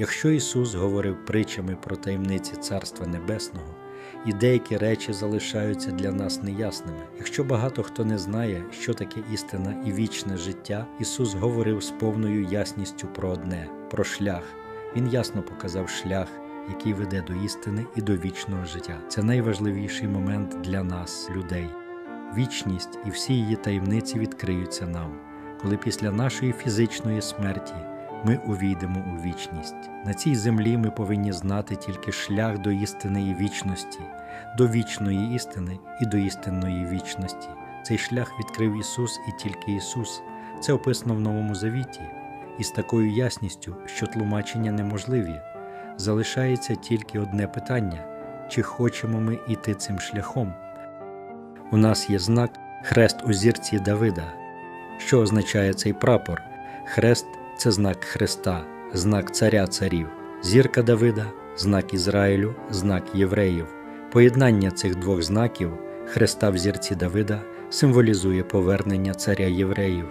Якщо Ісус говорив притчами про таємниці Царства Небесного, і деякі речі залишаються для нас неясними. Якщо багато хто не знає, що таке істина і вічне життя, Ісус говорив з повною ясністю про одне про шлях. Він ясно показав шлях, який веде до істини і до вічного життя. Це найважливіший момент для нас, людей. Вічність і всі її таємниці відкриються нам, коли після нашої фізичної смерті ми увійдемо у вічність. На цій землі ми повинні знати тільки шлях до істини вічності, до вічної істини і до істинної вічності. Цей шлях відкрив Ісус і тільки Ісус. Це описано в Новому Завіті, і з такою ясністю, що тлумачення неможливі. Залишається тільки одне питання: чи хочемо ми йти цим шляхом? У нас є знак хрест у зірці Давида. Що означає цей прапор? Хрест це знак Христа, знак Царя Царів, зірка Давида, знак Ізраїлю, знак євреїв. Поєднання цих двох знаків Христа в зірці Давида символізує повернення царя євреїв.